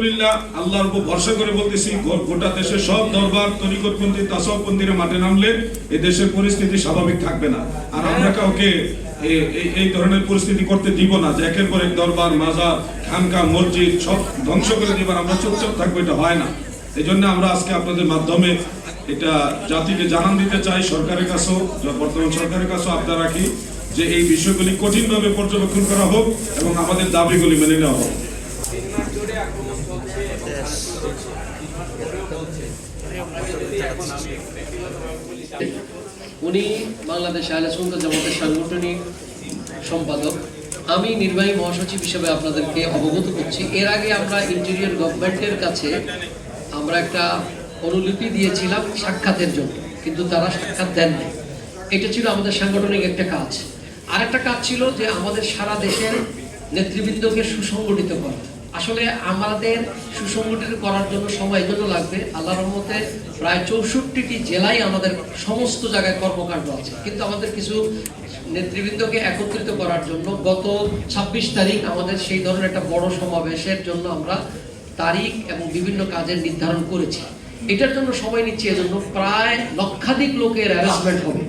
আল্লাহর উপর ভরসা করে বলতেছি গোটা দেশের সব দরবার, তরিকতপন্থী তাসাউপন্থীরা মাঠে নামলে এই দেশের পরিস্থিতি স্বাভাবিক থাকবে না। আর আমরা কাউকে এই- ধরনের পরিস্থিতি করতে দিব না। যে একের পর এক দরবার, মাজার, খানকা, মসজিদ সব ধ্বংস করে আমরা চুপচাপ থাকব, এটা হয় না। এই জন্য আমরা আজকে আপনাদের মাধ্যমে এটা জাতিকে জানান দিতে চাই, সরকারের কাছেও বর্তমান সরকারের কাছেও আবদার রাখি, যে এই বিষয়গুলি কঠিনভাবে পর্যবেক্ষণ করা হোক এবং আমাদের দাবিগুলি মেনে নেওয়া হোক। উনি বাংলাদেশ আহলে সুন্নাত জামাতের সাংগঠনিক সম্পাদক। আমি নির্বাহী মহাসচিব হিসেবে আপনাদেরকে অবগত করছি। এর আগে আমরা ইন্টেরিয়র গভর্নমেন্টের কাছে আমরা একটা অনুলিপি দিয়েছিলাম সাক্ষাতের জন্য, কিন্তু তারা সাক্ষাৎ দেননি। এটা ছিল আমাদের সাংগঠনিক একটা কাজ। আর একটা কাজ ছিল যে আমাদের সারা দেশের নেতৃবৃন্দকে সুসংগঠিত করা। আসলে আমাদের সুসংগঠিত করার জন্য সময় এই জন্য লাগবে। আল্লাহর রহমতে প্রায় চৌষট্টিটি জেলায় আমাদের সমস্ত জায়গায় কর্মকাণ্ড আছে। কিন্তু আমাদের কিছু নেতৃবৃন্দকে একত্রিত করার জন্য গত ছাব্বিশ তারিখ আমাদের সেই ধরনের একটা বড় সমাবেশের জন্য আমরা তারিখ এবং বিভিন্ন কাজের নির্ধারণ করেছি। এটার জন্য সময় নিচ্ছে, এজন্য প্রায় লক্ষাধিক লোকের অ্যারেঞ্জমেন্ট হবে।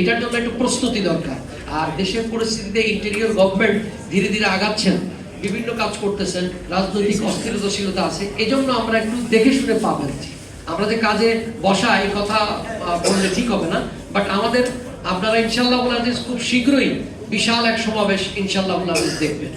এটার জন্য একটু প্রস্তুতি দরকার। আর দেশের পরিস্থিতিতে ইন্টেরিয়র গভর্নমেন্ট ধীরে ধীরে আগাচ্ছেন। বিভিন্ন কাজ করতেছেন রাজনৈতিক অস্থিরতাশীলতা আছে এজন্য আমরা একটু দেখে শুনে পা ফেলছি। আমরা যে কাজে বসা এই কথা আহ, বললে ঠিক হবে না বাট আমাদের আপনারা ইনশাল্লাহ খুব শীঘ্রই বিশাল এক সমাবেশ ইনশাল্লাহ দেখবেন।